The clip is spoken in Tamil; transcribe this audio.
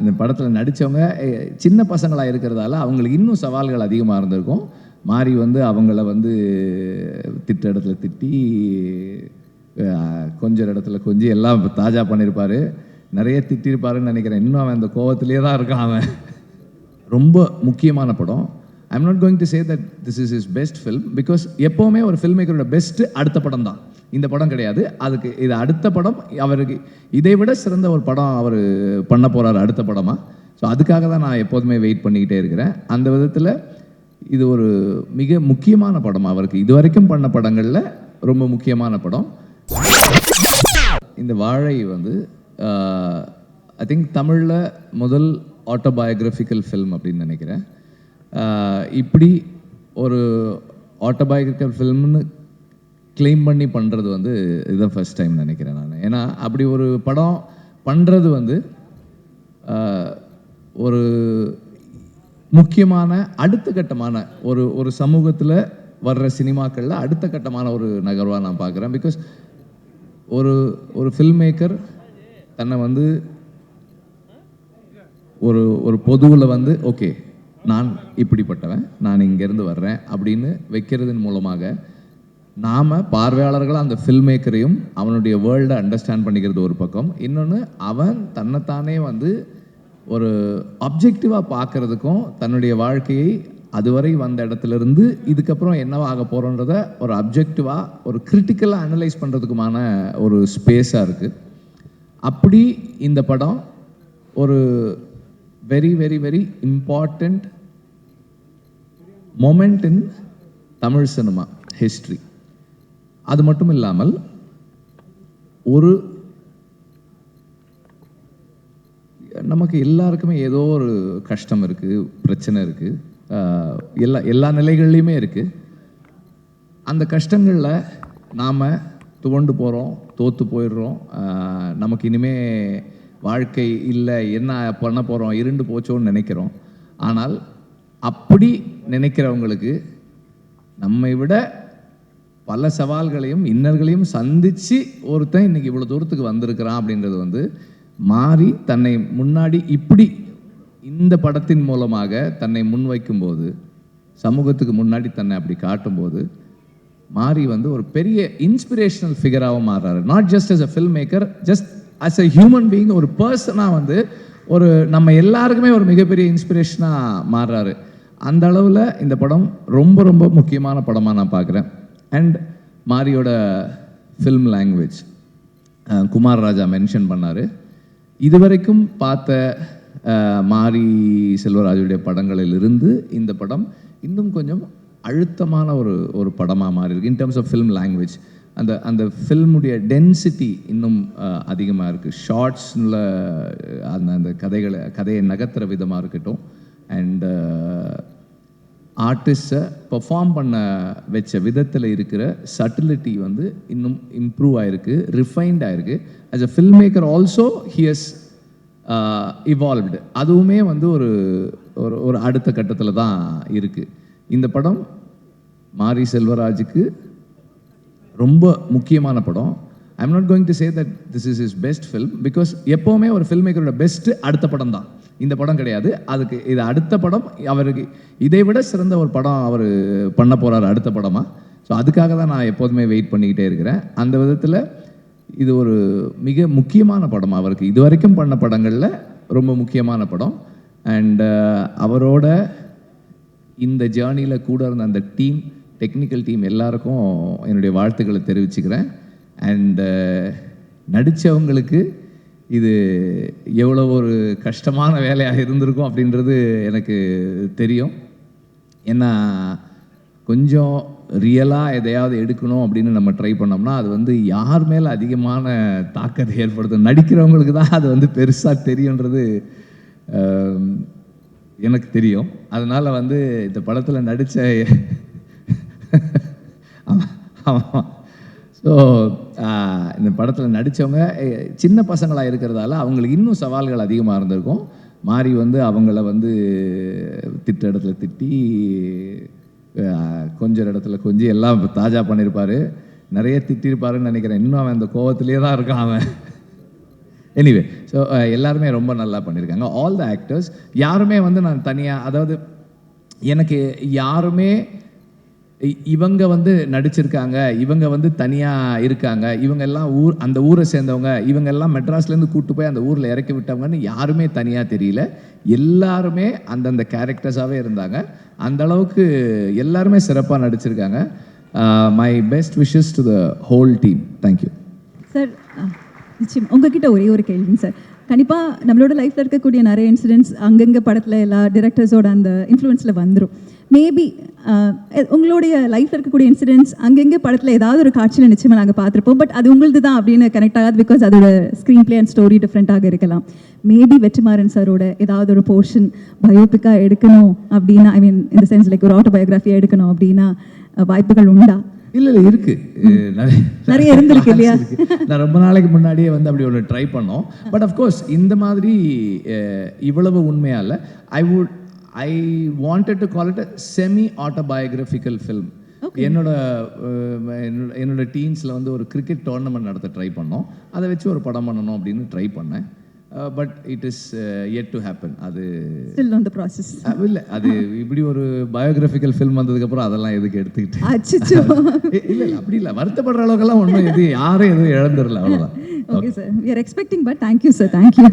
இந்த படத்தில் நடித்தவங்க சின்ன பசங்களாக இருக்கிறதால அவங்களுக்கு இன்னும் சவால்கள் அதிகமாக இருந்திருக்கும். மாறி வந்து அவங்கள வந்து திட்ட இடத்துல திட்டி கொஞ்ச கொஞ்சம் இடத்துல கொஞ்சம் எல்லாம் தாஜா பண்ணியிருப்பார் நிறைய திட்டிருப்பாருன்னு நினைக்கிறேன். இன்னும் அவன் அந்த கோவத்திலே தான் இருக்கான் அவன். ரொம்ப முக்கியமான படம். I'm not going to say that this is is best film because எப்போவுமே ஒரு ஃபில்ம் மேக்கரோட பெஸ்ட்டு அடுத்த படம் தான். இந்த படம் கிடையாது. அதுக்கு இது அடுத்த படம். அவருக்கு இதை விட சிறந்த ஒரு படம் அவர் பண்ண போகிறாரு அடுத்த படமாக ஸோ அதுக்காக தான் நான் எப்போதுமே வெயிட் பண்ணிக்கிட்டே இருக்கிறேன். அந்த விதத்தில் இது ஒரு மிக முக்கியமான படம் அவருக்கு. இது வரைக்கும் பண்ண படங்களில் ரொம்ப முக்கியமான படம். இந்த வாழை வந்து ஐ திங்க் தமிழில் முதல் ஆட்டோபயோகிராஃபிக்கல் ஃபில்ம் அப்படின்னு நினைக்கிறேன். இப்படி ஒரு ஆட்டோபயோகிராஃபிக்கல் ஃபில்ம்னு க்ளைம் பண்ணி பண்ணுறது வந்து இதுதான் ஃபர்ஸ்ட் டைம் நினைக்கிறேன் நான். ஏன்னா அப்படி ஒரு படம் பண்ணுறது வந்து ஒரு முக்கியமான அடுத்த கட்டமான ஒரு ஒரு சமூகத்தில் வர்ற சினிமாக்களில் அடுத்த கட்டமான ஒரு நகர்வாக நான் பார்க்குறேன் பிகாஸ் ஒரு ஒரு ஃபில்ம் மேக்கர் தன்னை வந்து ஒரு ஒரு பொதுவில் வந்து ஓகே நான் இப்படிப்பட்டவன் நான் இங்கேருந்து வர்றேன் அப்படின்னு வைக்கிறதன் மூலமாக நாம் பார்வையாளர்களாக அந்த ஃபில்ம் மேக்கரையும் அவனுடைய வேர்ல்டை அண்டர்ஸ்டாண்ட் பண்ணிக்கிறது ஒரு பக்கம். இன்னொன்று அவன் தன்னைத்தானே வந்து ஒரு அப்ஜெக்டிவாக பார்க்கறதுக்கும் தன்னுடைய வாழ்க்கையை அதுவரை வந்த இடத்துல இருந்து இதுக்கப்புறம் என்னவாக ஆக போகிறோன்றத ஒரு அப்ஜெக்டிவாக ஒரு கிரிட்டிக்கலாக அனலைஸ் பண்ணுறதுக்குமான ஒரு ஸ்பேஸாக இருக்குது அப்படி இந்த படம் ஒரு very very very important moment in Tamil cinema history அது மட்டும் இல்லாமல் ஒரு நமக்கு எல்லாருக்குமே ஏதோ ஒரு கஷ்டம் இருக்குது பிரச்சனை இருக்குது எல்லா எல்லா நிலைகள்லையுமே இருக்குது அந்த கஷ்டங்களில் நாம் துவண்டு போகிறோம் தோற்று போயிடுறோம். நமக்கு இனிமே வாழ்க்கை இல்லை என்ன பண்ண போகிறோம் இருண்டு போச்சோன்னு நினைக்கிறோம். ஆனால் அப்படி நினைக்கிறவங்களுக்கு நம்மை விட பல சவால்களையும் இன்னல்களையும் சந்தித்து ஒருத்தன் இன்னைக்கு இவ்வளோ தூரத்துக்கு வந்திருக்கிறான் அப்படின்றது வந்து மாறி தன்னை முன்னாடி இப்படி இந்த படத்தின் மூலமாக தன்னை முன்வைக்கும்போது சமூகத்துக்கு முன்னாடி தன்னை அப்படி காட்டும்போது மாறி வந்து ஒரு பெரிய இன்ஸ்பிரேஷனல் ஃபிகராகவும் மாறுறாரு. Not just as a film maker just as a human being ஒரு பர்சனாக வந்து ஒரு நம்ம எல்லாருக்குமே ஒரு மிகப்பெரிய இன்ஸ்பிரேஷனாக மாறுறாரு. அந்த அளவில் இந்த படம் ரொம்ப ரொம்ப முக்கியமான படமாக நான் பார்க்குறேன். And மாரியோட film language Kumar Raja mention பண்ணார். இதுவரைக்கும் பார்த்த uh, மாரி செல்வராஜுடைய படங்களிலிருந்து இந்த படம் இன்னும் கொஞ்சம் அழுத்தமான ஒரு ஒரு படமாக மாறி இருக்கு in terms of film language அந்த அந்த ஃபில்முடைய டென்சிட்டி இன்னும் uh, அதிகமாக இருக்குது ஷார்ட்ஸில் அந்த அந்த கதைகளை கதையை நகர்த்துற விதமாக இருக்கட்டும். அண்ட் ஆர்டிஸ்ட்டை பெர்ஃபார்ம் பண்ண வச்ச விதத்தில் இருக்கிற சட்டிலிட்டி வந்து இன்னும் இம்ப்ரூவ் ஆயிருக்கு ரிஃபைன்ட் ஆயிருக்கு. As a film maker also he's evolved அதுவுமே வந்து ஒரு ஒரு ஒரு அடுத்த கட்டத்தில் தான் இருக்குது இந்த படம் மாரி செல்வராஜுக்கு ரொம்ப முக்கியமான படம். I'm not going to say that this is is best film because எப்போவுமே ஒரு ஃபில்ம் மேக்கரோட பெஸ்ட்டு அடுத்த படம் தான். இந்த படம் கிடையாது. அதுக்கு இது அடுத்த படம். அவருக்கு இதை விட சிறந்த ஒரு படம் அவர் பண்ண போகிறாரு அடுத்த படமாக ஸோ அதுக்காக தான் நான் எப்போதுமே வெயிட் பண்ணிக்கிட்டே இருக்கிறேன். அந்த விதத்தில் இது ஒரு மிக முக்கியமான படம் அவருக்கு. இது வரைக்கும் பண்ண படங்களில் ரொம்ப முக்கியமான படம். அண்டு uh, அவரோட இந்த ஜேர்னியில் கூட இருந்த அந்த டீம் டெக்னிக்கல் டீம் எல்லாருக்கும் என்னுடைய வாழ்த்துக்களை தெரிவிச்சுக்கிறேன். அண்டு uh, நடித்தவங்களுக்கு இது எவ்வளோ ஒரு கஷ்டமான வேலையாக இருந்திருக்கும் அப்படின்றது எனக்கு தெரியும். ஏன்னா கொஞ்சம் ரியலாக எதையாவது எடுக்கணும் அப்படின்னு நம்ம ட்ரை பண்ணோம்னா அது வந்து யார் மேலே அதிகமான தாக்கத்தை ஏற்படுத்தும்? நடிக்கிறவங்களுக்கு தான் அது வந்து பெருசாக தெரியுன்றது எனக்கு தெரியும். அதனால் வந்து இந்த படத்தில் நடித்த ஆமாம் ஸோ இந்த படத்தில் நடித்தவங்க சின்ன பசங்களாக இருக்கிறதால அவங்களுக்கு இன்னும் சவால்கள் அதிகமாக இருந்திருக்கும். மாறி வந்து அவங்கள வந்து திட்ட இடத்துல திட்டி கொஞ்சம் இடத்துல கொஞ்சம் எல்லாம் தாஜா பண்ணியிருப்பார் நிறைய திட்டிருப்பாருன்னு நினைக்கிறேன். இன்னும் அவன் அந்த கோவத்திலே தான் இருக்கான் அவன். எனிவே ஸோ எல்லாருமே ரொம்ப நல்லா பண்ணியிருக்காங்க ஆல் த ஆக்டர்ஸ் யாருமே வந்து நான் தனியாக அதாவது எனக்கு யாருமே இவங்க வந்து நடிச்சிருக்காங்க இவங்க வந்து தனியாக இருக்காங்க இவங்க எல்லாம் ஊர் அந்த ஊரை சேர்ந்தவங்க இவங்க எல்லாம் மெட்ராஸ்லேருந்து கூட்டு போய் அந்த ஊரில் இறக்கி விட்டவங்கன்னு யாருமே தனியாக தெரியல. எல்லாருமே அந்தந்த கேரக்டர்ஸாகவே இருந்தாங்க. அந்த அளவுக்கு எல்லாருமே சிறப்பாக நடிச்சிருக்காங்க. My best wishes to the whole team thank you sir நிச்சயம். உங்ககிட்ட ஒரே ஒரு கேள்விங்க சார். கண்டிப்பாக நம்மளோட லைஃப்பில் இருக்கக்கூடிய நிறைய இன்சிடென்ட்ஸ் அங்கங்கே படத்தில் எல்லா டிரெக்டர்ஸோட அந்த இன்ஃப்ளூயன்ஸில் வந்துடும் மேபி உங்களுடைய லைஃப்பில் இருக்கக்கூடிய இன்சிடென்ட்ஸ் அங்கங்கே படத்தில் ஏதாவது ஒரு காட்சியில் நிச்சயமாக நாங்கள் பார்த்துருப்போம். பட் அது உங்களது தான் அப்படின்னு கனெக்ட் ஆகாது பிகாஸ் அதோட ஸ்க்ரீன் பிளே அண்ட் ஸ்டோரி டிஃப்ரெண்ட்டாக இருக்கலாம். மேபி வெற்றிமாறன் சாரோட ஏதாவது ஒரு போர்ஷன் பயோபிக்காக எடுக்கணும் அப்படின்னா ஐ மீன் இந்த சென்ஸ் லைக் ஒரு ஆட்டோபயோகிராஃபியாக எடுக்கணும் அப்படின்னா வாய்ப்புகள் உண்டா? இல்ல இல்ல இருக்கு. அஹ் நிறைய இருந்திருக்கு இல்லையா? நான் ரொம்ப நாளைக்கு முன்னாடியே வந்து அப்படி ஒன்று ட்ரை பண்ணோம். பட் அஃப்கோர்ஸ் இந்த மாதிரி இவ்வளவு உண்மையா இல்ல I would I wanted to call it semi autobiographical film என்னோட என்னோட என்னோட டீன்ஸில் வந்து ஒரு கிரிக்கெட் டோர்னமெண்ட் நடத்த ட்ரை பண்ணோம். அதை வச்சு ஒரு படம் பண்ணணும் அப்படின்னு ட்ரை பண்ணேன். But it is yet to happen அது still on the process ah, இல்ல அது இப்படி ஒரு பயோகிராஃபிக்கல் ஃபில்ம் வந்ததுக்கப்புறம் அதெல்லாம் எதுக்கு எடுத்துக்கிட்டு அச்சோ இ- இல்ல இல்ல அப்படி இல்ல. வருத்தப்படுற அளவுக்கெல்லாம் ஒண்ணும் எது யாரும் எதுவும் இழந்துடல அவ்வளவுதான். Okay sir we are expecting but thank you sir thank you